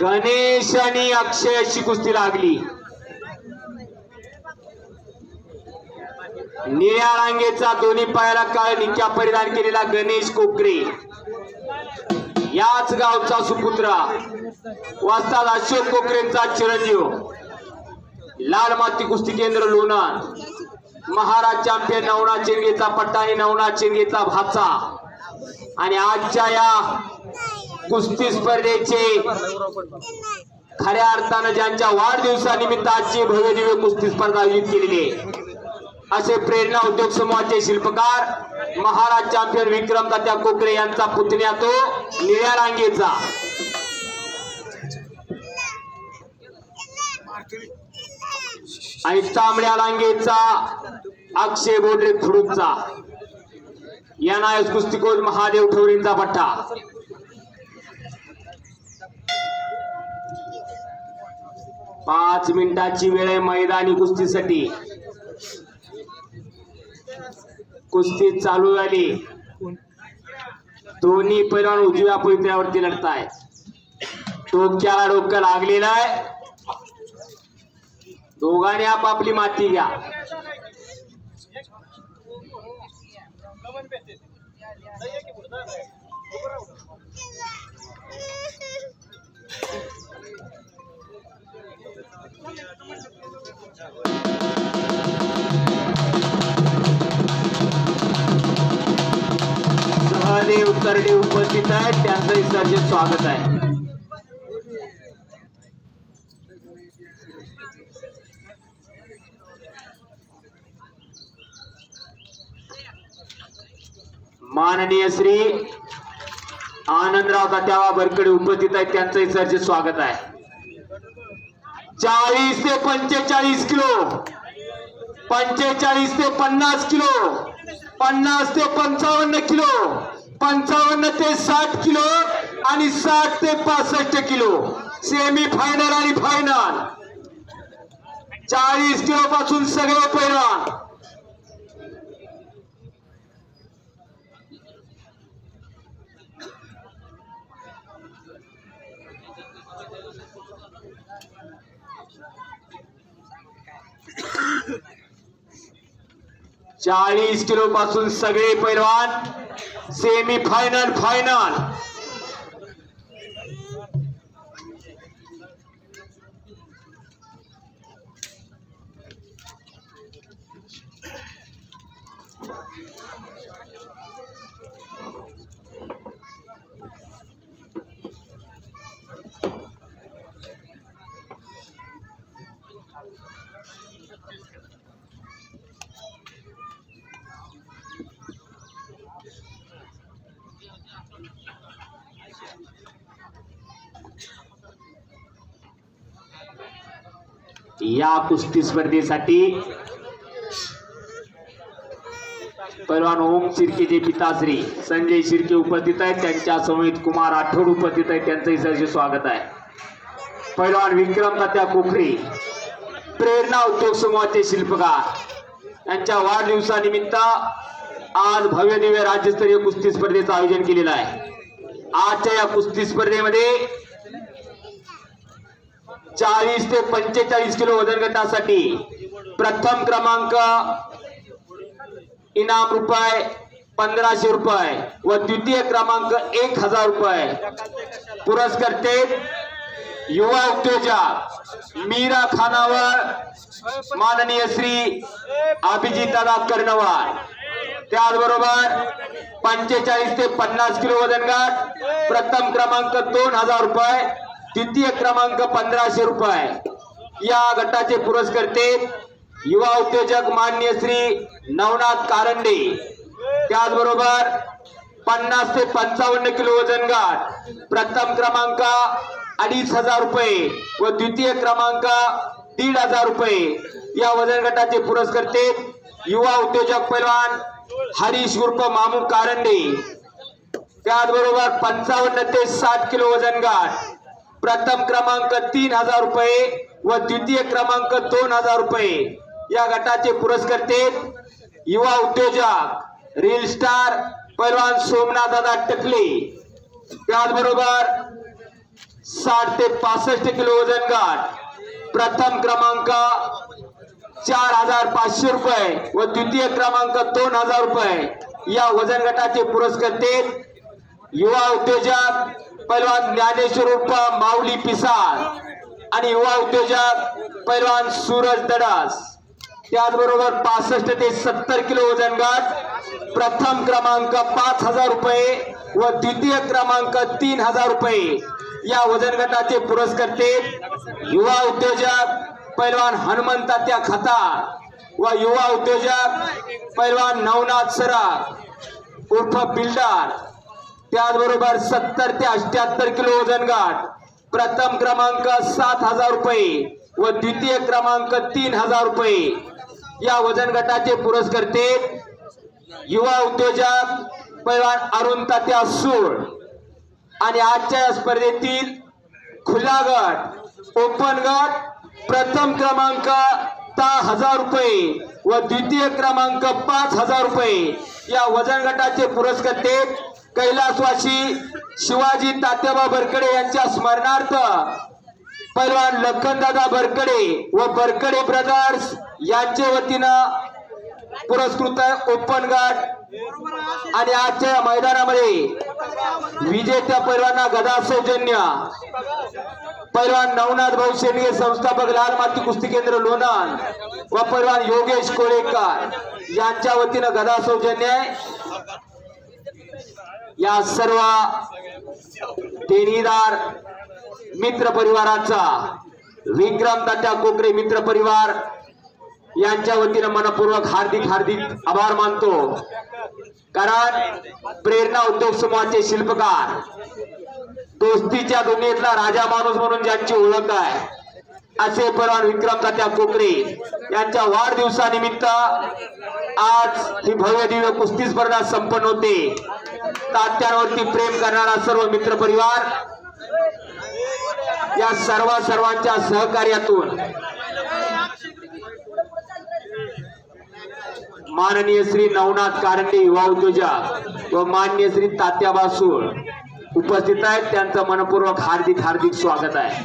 गणेश आणि अक्षय अशी कुस्ती लागली. निळ्या रांगेचा दोन्ही पायाला काळ निक्या परिधान केलेला गणेश कोकरे. याच गावचा सुपुत्रा. वाजतात अशोक कोकरेंचा चिरंजीव. लाल माती कुस्ती केंद्र लोणार. महाराज चॅम्पियन नवना चिंगेचा पट्टा आणि नवना चिंगेचा भाचा. आणि आजच्या या कुस्ती स्पर्धेचे खऱ्या अर्थानं ज्यांच्या वाढदिवसानिमित्त आजची भव्य दिव्य कुस्ती स्पर्धा आयोजित केलेली आहे. असे प्रेरणा उद्योग समूहाचे शिल्पकार महाराज चॅम्पियन विक्रम तात्या कोकरे यांचा पुतण्या तो निळ्या रांगेचा. आणि तांबड्या रांगेचा अक्षय बोडरे खुडूचा. यांना कुस्ती कोच महादेव ठोरींचा पट्टा. पाच मिनिटाची वेळ आहे मैदानी कुस्तीसाठी. कुस्ती चालू झाली. दोन्ही पैलवान उजव्या पवित्र्यावरती लढताय. डोक्याला डोकं लागलेलं आहे. दोघांनी आपापली माती घ्या. सहदेव तरडे उपस्थित आहेत. त्यांचंही सर्जे स्वागत आहे. माननीय श्री आनंदराव तात्यावा बरकडे उपस्थित आहेत. त्यांचंही सर्जित स्वागत आहे. चाळीस ते पंचेचाळीस किलो. पंचेचाळीस ते पन्नास किलो. पन्नास ते पंचावन्न किलो. पंचावन्न ते साठ किलो आणि साठ ते पासष्ट किलो. सेमी फायनल आणि फायनल चाळीस किलो पासून सगळे पैलवान चाळीस किलो पासून सगळे पैलवान सेमी फायनल फायनल या कुस्ती स्पर्धेसाठी. पैलवान ओम शिर्केचे पिताश्री संजय शिर्के उपस्थित आहेत. त्यांच्या समेत कुमार आठवड उपस्थित आहेत. त्यांचंही सहर्ष स्वागत आहे. पैलवान विक्रम तात्या कोखरे प्रेरणा उद्योग समूहाचे शिल्पकार. यांच्या वाढदिवसानिमित्त आज भव्य दिव्य राज्यस्तरीय कुस्ती स्पर्धेचं आयोजन केलेलं आहे. आजच्या या कुस्ती स्पर्धेमध्ये चाळीस ते पंचेचाळीस किलो वजन गटासाठी प्रथम क्रमांक इनाम रुपये पंधराशे रुपये व द्वितीय क्रमांक एक हजार रुपये. पुरस्कर्ते युवा उद्योजक मीरा खानावर माननीय श्री अभिजित कर्णवार. त्याचबरोबर पंचेचाळीस ते पन्नास किलो वजन गट प्रथम क्रमांक दोन हजार रुपये द्वितीय क्रमांक पंधराशे रुपये. या गटाचे पुरस्कर्ते युवा उद्योजक मान्य श्री नवनाथ कारंडे. त्याचबरोबर पन्नास ते पंचावन्न किलो वजन गाठ प्रथम क्रमांक अडीच हजार रुपये व द्वितीय क्रमांक दीड हजार रुपये. या वजन गटाचे पुरस्कर्ते युवा उद्योजक पैलवान हरीश उर्फ मामू कारंडे. त्याचबरोबर पंचावन्न ते साठ किलो वजन गाठ प्रथम क्रमांक तीन हजार रुपये व द्वितीय क्रमांक दोन हजार रुपये. या गटाचे पुरस्कर्ते युवा उद्योजक रील स्टार पैलवान सोमनाथ दादा टकले. त्याचबरोबर साठ ते पासष्ट किलो वजन गट. प्रथम क्रमांक चार हजार पाचशे रुपये व द्वितीय क्रमांक दोन हजार रुपये. या वजन गटाचे पुरस्कर्ते युवा उद्योजक पैलवान ज्ञानेश्वर उर्फ माऊली पिसाळ आणि युवा उद्योजक पैलवान सूरज दडास. त्याचबरोबर पासष्ट ते सत्तर किलो वजन गट प्रथम क्रमांक पाच हजार रुपये व द्वितीय क्रमांक तीन हजार रुपये. या वजन गटाचे पुरस्कर्ते युवा उद्योजक पैलवान हनुमंतात्या खताळ व युवा उद्योजक पैलवान नवनाथ सराफ उर्फ बिल्डर. त्याचबरोबर सत्तर ते अठ्याहत्तर किलो वजन गट प्रथम क्रमांक सात हजार रुपये व द्वितीय क्रमांक तीन हजार रुपये. या वजन गटाचे पुरस्कर्ते युवा उद्योजक पैलवान अरुण तात्या सूळ. आणि आजच्या या स्पर्धेतील खुला गट ओपन गट प्रथम क्रमांक दहा हजार रुपये व द्वितीय क्रमांक पाच हजार रुपये. या वजन गटाचे पुरस्कर्ते कैलासवासी शिवाजी तात्याबा बरकडे यांच्या स्मरणार्थ पैलवान लखनदादा बरकडे व बरकडे ब्रदर्स यांच्या वतीनं पुरस्कृत आहे गट आणि आजच्या या मैदानामध्ये विजेत्या पैलवांना गदा सौजन्य पैलवान नवनाथ भाऊ शेंडगे संस्थापक लाल माती कुस्ती केंद्र लोणंद व पैलवान योगेश कोळेकर यांच्या वतीनं गदा सौजन्य आहे या सर्व तेनीदार मित्र परिवाराचा विक्रम तात्या कोकरे मित्र परिवार यांच्या वतीनं मनपूर्वक हार्दिक हार्दिक आभार मानतो. कारण प्रेरणा उद्योग समूहाचे शिल्पकार दोस्तीच्या दुनियेतला राजा माणूस म्हणून ज्यांची ओळख आहे असे परवान विक्रम तात्या कोकरे यांच्या वाढदिवसानिमित्त आज ही भव्य दिव्य कुस्ती स्पर्धा संपन्न होते. तात्यांवरती प्रेम करणारा सर्व मित्र परिवार या सर्व सर्वांच्या सहकार्यातून माननीय श्री नवनाथ कारंडे युवा उद्योजक व माननीय श्री तात्या बासूळ उपस्थित आहेत. त्यांचं मनपूर्वक हार्दिक हार्दिक स्वागत आहे.